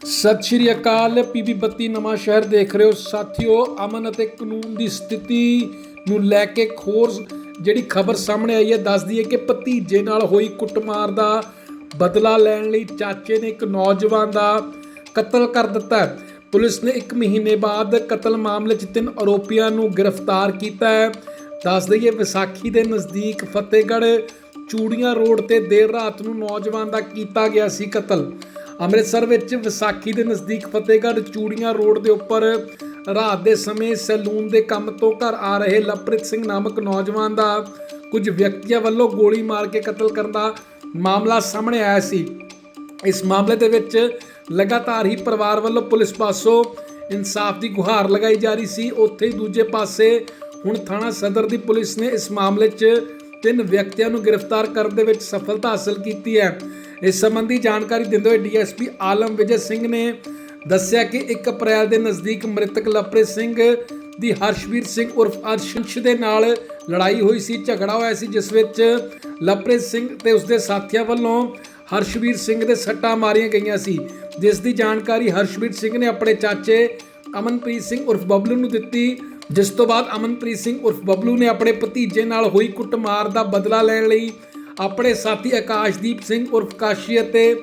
ਸਤਿ ਸ਼੍ਰੀ ਅਕਾਲ ਪੀਬੀ ਬੱਤੀ ਨਵਾਂ ਸ਼ਹਿਰ ਦੇਖ ਰਹੇ ਹੋ। ਸਾਥੀਓ, ਅਮਨ ਅਤੇ ਕਾਨੂੰਨ ਦੀ ਸਥਿਤੀ ਨੂੰ ਲੈ ਕੇ ਇੱਕ ਹੋਰ ਜਿਹੜੀ ਖਬਰ ਸਾਹਮਣੇ ਆਈ ਹੈ ਦੱਸਦੀ ਹੈ ਕਿ ਭਤੀਜੇ ਨਾਲ ਹੋਈ ਕੁੱਟਮਾਰ ਦਾ ਬਦਲਾ ਲੈਣ ਲਈ ਚਾਚੇ ਨੇ ਇੱਕ ਨੌਜਵਾਨ ਦਾ ਕਤਲ ਕਰ ਦਿੱਤਾ ਪੁਲਿਸ ਨੇ 1 ਮਹੀਨੇ ਬਾਅਦ ਕਤਲ ਮਾਮਲੇ 'ਚ ਤਿੰਨ ਆਰੋਪੀਆਂ ਨੂੰ ਗ੍ਰਿਫਤਾਰ ਕੀਤਾ ਹੈ। ਦੱਸ ਦਈਏ, ਵਿਸਾਖੀ ਦੇ ਨਜ਼ਦੀਕ ਫਤਿਹਗੜ੍ਹ ਚੂੜੀਆਂ ਰੋਡ ਤੇ ਦੇਰ ਰਾਤ ਨੂੰ ਨੌਜਵਾਨ ਦਾ ਕੀਤਾ ਗਿਆ ਸੀ ਕਤਲ। ਅੰਮ੍ਰਿਤਸਰ ਵਿੱਚ ਵਿਸਾਖੀ ਦੇ ਨਜ਼ਦੀਕ ਫਤਿਹਗੜ੍ਹ ਚੂੜੀਆਂ ਰੋਡ ਦੇ ਉੱਪਰ ਰਾਤ ਦੇ ਸਮੇਂ ਸੈਲੂਨ ਦੇ ਕੰਮ ਤੋਂ ਘਰ ਆ ਰਹੇ ਲਵਪ੍ਰੀਤ ਸਿੰਘ ਨਾਮਕ ਨੌਜਵਾਨ ਦਾ ਕੁਝ ਵਿਅਕਤੀਆਂ ਵੱਲੋਂ ਗੋਲੀ ਮਾਰ ਕੇ ਕਤਲ ਕਰਨ ਦਾ ਮਾਮਲਾ ਸਾਹਮਣੇ ਆਇਆ ਸੀ। ਇਸ ਮਾਮਲੇ ਦੇ ਵਿੱਚ ਲਗਾਤਾਰ ਹੀ ਪਰਿਵਾਰ ਵੱਲੋਂ ਪੁਲਿਸ ਪਾਸੋਂ ਇਨਸਾਫ ਦੀ ਗੁਹਾਰ ਲਗਾਈ ਜਾ ਰਹੀ ਸੀ। ਉੱਥੇ ਹੀ ਦੂਜੇ ਪਾਸੇ ਹੁਣ ਥਾਣਾ ਸਦਰ ਦੀ ਪੁਲਿਸ ਨੇ ਇਸ ਮਾਮਲੇ 'ਚ ਤਿੰਨ ਵਿਅਕਤੀਆਂ ਨੂੰ ਗ੍ਰਿਫਤਾਰ ਕਰਨ ਦੇ ਵਿੱਚ ਸਫਲਤਾ ਹਾਸਲ ਕੀਤੀ ਹੈ। ਇਸ ਸੰਬੰਧੀ ਜਾਣਕਾਰੀ ਦਿੰਦੇ ਹੋਏ ਡੀਐਸਪੀ ਆਲਮ ਵਿਜੇ ਸਿੰਘ ਨੇ ਦੱਸਿਆ ਕਿ 1 ਅਪ੍ਰੈਲ ਦੇ ਨਜ਼ਦੀਕ ਮ੍ਰਿਤਕ ਲਵਪ੍ਰੀਤ ਸਿੰਘ ਦੀ ਹਰਸ਼ਵੀਰ ਸਿੰਘ ਉਰਫ ਅਰਸ਼ੰਸ਼ ਦੇ ਨਾਲ ਲੜਾਈ ਹੋਈ ਸੀ, ਝਗੜਾ ਹੋਇਆ ਸੀ, ਜਿਸ ਵਿੱਚ ਲਵਪ੍ਰੀਤ ਸਿੰਘ ਤੇ ਉਸਦੇ ਸਾਥੀਆਂ ਵੱਲੋਂ ਹਰਸ਼ਵੀਰ ਸਿੰਘ ਦੇ ਸੱਟਾਂ ਮਾਰੀਆਂ ਗਈਆਂ ਸੀ। ਜਿਸ ਦੀ ਜਾਣਕਾਰੀ ਹਰਸ਼ਵੀਰ ਸਿੰਘ ਨੇ ਆਪਣੇ ਚਾਚੇ ਅਮਨਪ੍ਰੀਤ ਸਿੰਘ ਉਰਫ ਬਬਲੂ ਨੂੰ ਦਿੱਤੀ। ਜਿਸ ਤੋਂ ਬਾਅਦ ਅਮਨਪ੍ਰੀਤ ਸਿੰਘ ਉਰਫ ਬਬਲੂ ਨੇ ਆਪਣੇ ਭਤੀਜੇ ਨਾਲ ਹੋਈ ਕੁੱਟਮਾਰ ਦਾ ਬਦਲਾ ਲੈਣ ਲਈ ਆਪਣੇ ਸਾਥੀ ਆਕਾਸ਼ਦੀਪ ਸਿੰਘ ਉਰਫ ਕਾਸ਼ੀ ਅਤੇ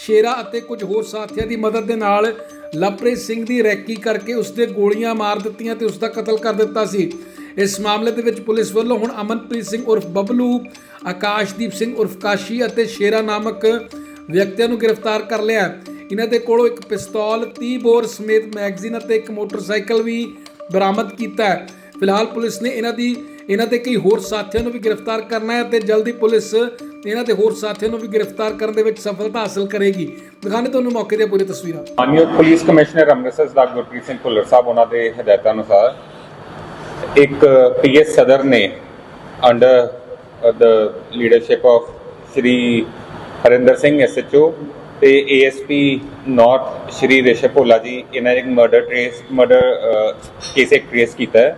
ਸ਼ੇਰਾ ਅਤੇ ਕੁਝ ਹੋਰ ਸਾਥੀਆਂ ਦੀ ਮਦਦ ਦੇ ਨਾਲ ਲਵਪ੍ਰੀਤ ਸਿੰਘ ਦੀ ਰੈਕੀ ਕਰਕੇ ਉਸ ਦੇ ਗੋਲੀਆਂ ਮਾਰ ਦਿੱਤੀਆਂ ਤੇ ਉਸ ਦਾ ਕਤਲ ਕਰ ਦਿੱਤਾ ਸੀ। ਇਸ ਮਾਮਲੇ ਦੇ ਵਿੱਚ ਪੁਲਿਸ ਵੱਲੋਂ ਹੁਣ ਅਮਨਪ੍ਰੀਤ ਸਿੰਘ ਉਰਫ ਬਬਲੂ, ਆਕਾਸ਼ਦੀਪ ਸਿੰਘ ਉਰਫ ਕਾਸ਼ੀ ਅਤੇ ਸ਼ੇਰਾ ਨਾਮਕ ਵਿਅਕਤੀਆਂ ਨੂੰ ਗ੍ਰਿਫਤਾਰ ਕਰ ਲਿਆ। ਇਹਨਾਂ ਦੇ ਕੋਲੋਂ ਇੱਕ ਪਿਸਤੌਲ 30 ਬੋਰ ਸਮੇਤ ਮੈਗਜ਼ੀਨ ਅਤੇ ਇੱਕ ਮੋਟਰਸਾਈਕਲ ਵੀ ਬਰਾਮਦ ਕੀਤਾ ਹੈ। ਫਿਲਹਾਲ ਪੁਲਿਸ ਨੇ ਇਹਨਾਂ ਦੀ ਇਹਨਾਂ ਦੇ ਕਈ ਹੋਰ ਸਾਥੀਆਂ ਨੂੰ ਵੀ ਗ੍ਰਿਫਤਾਰ ਕਰਨਾ ਹੈ ਤੇ ਜਲਦੀ ਪੁਲਿਸ ਇਹਨਾਂ ਦੇ ਹੋਰ ਸਾਥੀਆਂ ਨੂੰ ਵੀ ਗ੍ਰਿਫਤਾਰ ਕਰਨ ਦੇ ਵਿੱਚ ਸਫਲਤਾ ਹਾਸਲ ਕਰੇਗੀ। ਦਿਖਾਣੇ ਤੁਹਾਨੂੰ ਮੌਕੇ ਦੀਆਂ ਪੂਰੀ ਤਸਵੀਰਾਂ। ਮਾਨਯੋਗ ਪੁਲਿਸ ਕਮਿਸ਼ਨਰ ਅੰਮ੍ਰਿਤਸਰ ਸਰਦਾਰ ਗੁਰਪ੍ਰੀਤ ਸਿੰਘ ਭੁੱਲਰ ਸਾਹਿਬ, ਉਹਨਾਂ ਦੇ ਹਦਾਇਤਾਂ ਅਨੁਸਾਰ ਇੱਕ ਪੀਐਸ ਸਦਰ ਨੇ under the leadership of Shri Harinder Singh SHO ਤੇ ਏਐਸਪੀ ਨਾਰਥ ਸ਼੍ਰੀ ਰੇਸ਼ਮ ਭੋਲਾ ਜੀ, ਇਹਨਾਂ ਨੇ ਇੱਕ ਮਰਡਰ ਟ੍ਰੇਸ ਮਰਡਰ ਕੇਸ ਇੱਕ ਟ੍ਰੇਸ ਕੀਤਾ ਹੈ,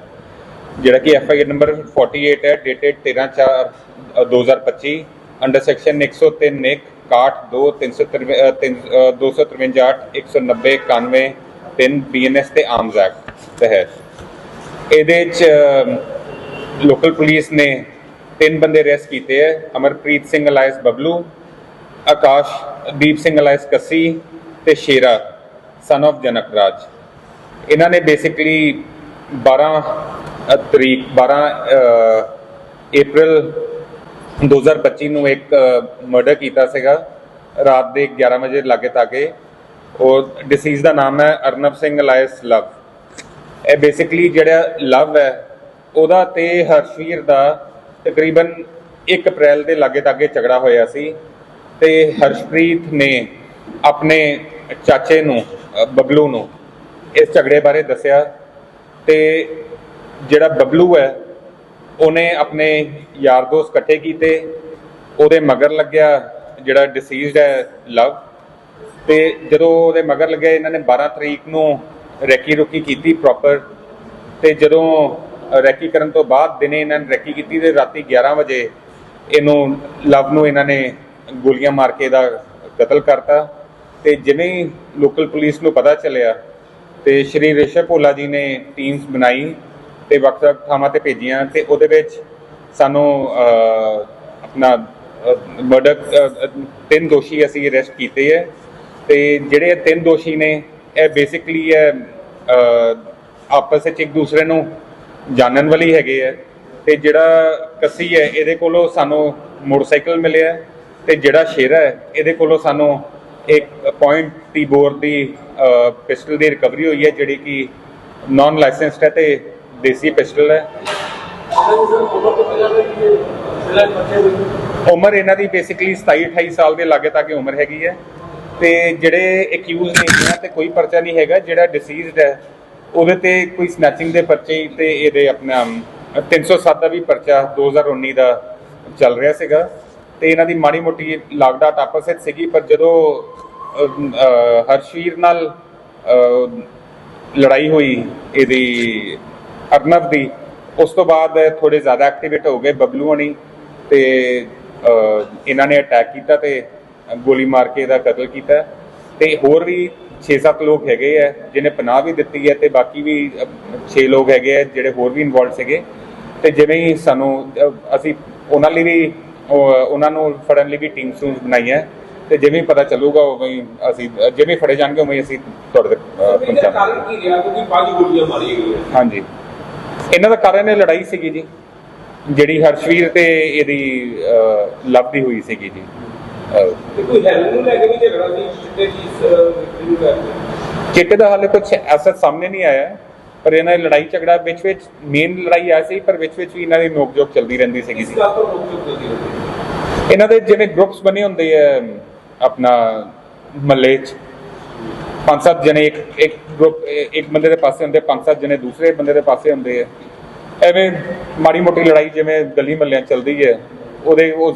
ਜਿਹੜਾ ਕਿ ਐਫਆਈਆਰ ਨੰਬਰ 48 ਹੈ ਡੇਟਡ 13/4/2025 ਅੰਡਰ ਸੈਕਸ਼ਨ 103 ਇੱਕ 62 2 253 190 91 3 ਬੀਐਨਐਸ ਤੇ ਆਰਮਸ ਐਕਟ ਤਹਿਤ। ਇਹਦੇ ਚ ਲੋਕਲ ਪੁਲਿਸ ਨੇ ਤਿੰਨ ਬੰਦੇ ਅਰੈਸਟ ਕੀਤੇ ਹੈ, ਅਮਰਪ੍ਰੀਤ ਸਿੰਘ ਅਲਾਇਸ ਬਬਲੂ ਆਕਾਸ਼, ਦੀਪ ਸਿੰਘ ਅਲਾਇਸ ਕੱਸੀ ਤੇ ਸ਼ੇਰਾ ਸਨ of ਜਨਕ ਰਾਜ। ਇਹਨਾਂ ਨੇ ਬੇਸਿਕਲੀ 12 ਤਰੀਕ 12 ਅਪ੍ਰੈਲ 2025 ਨੂੰ ਇੱਕ ਮਰਡਰ ਕੀਤਾ ਸੀਗਾ। ਰਾਤ ਦੇ 11 ਵਜੇ ਲਾਗੇ ਤਾਗੇ। ਉਹ ਡਿਸੀਜ਼ ਦਾ ਨਾਮ ਹੈ ਅਰਨਬ ਸਿੰਘ ਅਲਾਇਸ ਲਵ। ਇਹ ਬੇਸਿਕਲੀ ਜਿਹੜਾ ਲਵ ਹੈ, ਉਹਦਾ ਤੇ ਹਰਸ਼ਵੀਰ ਦਾ ਤਕਰੀਬਨ 1 ਅਪ੍ਰੈਲ ਦੇ ਲਾਗੇ ਤਾਗੇ ਝਗੜਾ ਹੋਇਆ ਸੀ। ਤੇ ਹਰਸ਼ਪ੍ਰੀਤ ਨੇ ਆਪਣੇ ਚਾਚੇ ਨੂੰ ਅ, ਬਬਲੂ ਨੂੰ ਇਸ ਝਗੜੇ ਬਾਰੇ ਦੱਸਿਆ ਤੇ ਜਿਹੜਾ ਬਬਲੂ ਹੈ ਉਹਨੇ ਆਪਣੇ ਯਾਰ ਦੋਸਤ ਇਕੱਠੇ ਕੀਤੇ ਉਹਦੇ ਮਗਰ ਲੱਗਿਆ ਜਿਹੜਾ ਡਿਸੀਜ਼ਡ ਹੈ ਲਵ। ਤੇ ਜਦੋਂ ਉਹਦੇ ਮਗਰ ਲੱਗਿਆ ਇਹਨਾਂ ਨੇ 12 ਤਰੀਕ ਨੂੰ ਰੈਕੀ ਰੁਕੀ ਕੀਤੀ ਪ੍ਰੋਪਰ ਤੇ ਜਦੋਂ ਰੈਕੀ ਕਰਨ ਤੋਂ ਬਾਅਦ ਦਿਨੇ ਇਹਨਾਂ ਨੇ ਰੈਕੀ ਕੀਤੀ ਤੇ ਰਾਤੀ 11 ਵਜੇ ਇਹਨੂੰ ਲਵ ਨੂੰ ਇਹਨਾਂ ਨੇ ਗੋਲੀਆਂ ਮਾਰ ਕੇ ਇਹਦਾ ਕਤਲ ਕਰਤਾ ਤੇ ਜਿਵੇਂ ਹੀ ਲੋਕਲ ਪੁਲਿਸ ਨੂੰ ਪਤਾ ਚੱਲਿਆ ਤੇ ਸ਼੍ਰੀ ਰਿਸ਼ਵ ਭੋਲਾ ਜੀ ਨੇ ਟੀਮਸ ਬਣਾਈ ਤੇ ਵੱਖ-ਵੱਖ ਥਾਵਾਂ ਤੇ ਭੇਜੀਆਂ ਤੇ ਉਹਦੇ ਵਿੱਚ ਸਾਨੂੰ ਆਪਣਾ ਮਰਡਰ ਤਿੰਨ ਦੋਸ਼ੀ ਅਸੀਂ ਅਰੈਸਟ ਕੀਤੇ ਹੈ ਤੇ ਜਿਹੜੇ ਤਿੰਨ ਦੋਸ਼ੀ ਨੇ, ਇਹ ਬੇਸਿਕਲੀ ਇਹ ਆਪਸ ਵਿੱਚ ਇੱਕ ਦੂਸਰੇ ਨੂੰ ਜਾਣਨ ਵਾਲੀ ਹੈਗੇ ਹੈ ਤੇ ਜਿਹੜਾ ਕੱਸੀ ਹੈ, ਇਹਦੇ ਕੋਲੋਂ ਸਾਨੂੰ ਮੋਟਰਸਾਈਕਲ ਮਿਲਿਆ ਤੇ ਜਿਹੜਾ ਸ਼ੇਰਾ ਹੈ, ਇਹਦੇ ਕੋਲੋਂ ਸਾਨੂੰ ਇੱਕ ਪੁਆਇੰਟ ਟੀ ਬੋਰ ਦੀ ਪਿਸਟਲ ਦੀ ਰਿਕਵਰੀ ਹੋਈ ਹੈ, ਜਿਹੜੀ ਕਿ ਨਾਨ ਲਾਇਸੈਂਸਡ ਹੈ ਤੇ ਦੇਸੀ ਪਿਸਟਲ ਹੈ। ਉਮਰ ਇਹਨਾਂ ਦੀ ਬੇਸਿਕਲੀ 27 28 ਸਾਲ ਦੇ ਲਾਗੇ ਤੱਕ ਉਮਰ ਹੈਗੀ ਹੈ। ਤੇ ਜਿਹੜੇ ਅਕਿਊਜ਼ ਨੇ ਇਹਨਾਂ ਤੇ ਕੋਈ ਪਰਚਾ ਨਹੀਂ ਹੈਗਾ, ਜਿਹੜਾ ਡਿਸੀਜ਼ਡ ਹੈ, ਉਹਦੇ ਤੇ ਕੋਈ ਸਨੈਚਿੰਗ ਦੇ ਪਰਚੇ ਤੇ ਇਹਦੇ ਆਪਣਾ 307 ਦਾ ਵੀ ਪਰਚਾ 2019 ਦਾ ਚੱਲ ਰਿਹਾ ਸੀਗਾ। ਤੇ ਇਹਨਾਂ ਦੀ ਮਾੜੀ ਮੋਟੀ ਲਾਗਡਾਟ ਆਪਸ ਵਿੱਚ ਸੀਗੀ, ਪਰ ਜਦੋਂ ਹਰਸ਼ੀਰ ਨਾਲ ਲੜਾਈ ਹੋਈ ਇਹਦੀ, ਅਰਨਵ ਦੀ, ਉਸ ਤੋਂ ਬਾਅਦ ਥੋੜੇ ਜ਼ਿਆਦਾ ਐਕਟੀਵੇਟ ਹੋ ਗਏ ਬਬਲੂ ਹਣੀ ਤੇ ਇਹਨਾਂ ਨੇ ਅਟੈਕ ਕੀਤਾ ਤੇ ਗੋਲੀ ਮਾਰ ਕੇ ਇਹਦਾ ਕਤਲ ਕੀਤਾ। ਤੇ ਹੋਰ ਵੀ 6-7 ਲੋਕ ਹੈਗੇ ਆ, ਜਿਹਨੇ ਪਨਾਹ ਵੀ ਦਿੱਤੀ ਹੈ ਤੇ ਬਾਕੀ ਵੀ 6 ਲੋਕ ਹੈਗੇ ਆ ਜਿਹੜੇ ਹੋਰ ਵੀ ਇਨਵੋਲਡ ਸੀਗੇ। ਤੇ ਜਿਵੇਂ ਹੀ ਸਾਨੂੰ ਅਸੀਂ ਉਹਨਾਂ ਲਈ ਵੀ ਉਹਨਾਂ ਨੂੰ ਫੜਨ ਲਈ ਵੀ ਟੀਮ ਸੂਸ ਬਣਾਈ ਹੈ ਤੇ ਜਿਵੇਂ ਪਤਾ ਚੱਲੂਗਾ ਉਵੇਂ ਹੀ ਅਸੀਂ ਜਿਵੇਂ ਫੜੇ ਜਾਣਗੇ ਉਵੇਂ ਹੀ ਅਸੀਂ ਤੁਹਾਡੇ ਤੱਕ ਪਹੁੰਚਾਵਾਂਗੇ ਕਾਰਨ ਕੀ ਰਿਹਾ? ਕਿਉਂਕਿ ਪੰਜ ਗੋਲੀਆਂ ਮਾਰੀਆਂ ਗਈਆਂ। ਹਾਂਜੀ। ਇਹਨਾਂ ਦਾ ਕਾਰਨ ਇਹ ਲੜਾਈ ਸੀਗੀ ਜੀ। ਜਿਹੜੀ ਹਰਸ਼ਵੀਰ ਤੇ ਇਹਦੀ ਲੱਭਦੀ ਹੋਈ ਸੀਗੀ ਜੀ। ਕੋਈ ਹੈਲਪ ਨੂੰ ਲੈ ਕੇ ਵੀ ਝਗੜਾ ਸੀ? ਚਿੱਟੇ ਦੀ ਚਿੱਟੇ ਹਾਲੇ ਕੁਝ ਐਸਾ ਸਾਹਮਣੇ ਨਹੀਂ ਆਇਆ। ਪਰ ਇਹਨਾਂ ਦੀ ਲੜਾਈ ਝਗੜਾ ਵਿੱਚ ਵਿੱਚ ਮੇਨ ਲੜਾਈ ਆ ਸੀ ਪਰ ਵਿੱਚ ਵਿੱਚ ਵੀ ਇਹਨਾਂ ਦੀ ਨੋਕ-ਝੋਕ ਚੱਲਦੀ ਰਹਿੰਦੀ ਸੀਗੀ ਇਸ ਗੱਲ ਤੋਂ ਇਹਨਾਂ ਦੇ ਜਿਵੇਂ ਗਰੁੱਪਸ ਬਣੇ ਹੁੰਦੇ ਆ ਆਪਣਾ ਮੱਲੇ 'ਚ, ਪੰਜ ਸੱਤ ਜਣੇ ਇੱਕ ਇੱਕ ਗਰੁੱਪ ਇੱਕ ਬੰਦੇ ਦੇ ਪਾਸੇ ਹੁੰਦੇ, ਪੰਜ ਸੱਤ ਜਣੇ ਦੂਸਰੇ ਬੰਦੇ ਦੇ ਪਾਸੇ ਹੁੰਦੇ ਆ। ਐਵੇਂ ਮਾੜੀ ਮੋਟੀ ਲੜਾਈ ਜਿਵੇਂ ਗਲੀ ਮੱਲਿਆਂ ਚੱਲਦੀ ਹੈ ਉਹਦੇ, ਉਹ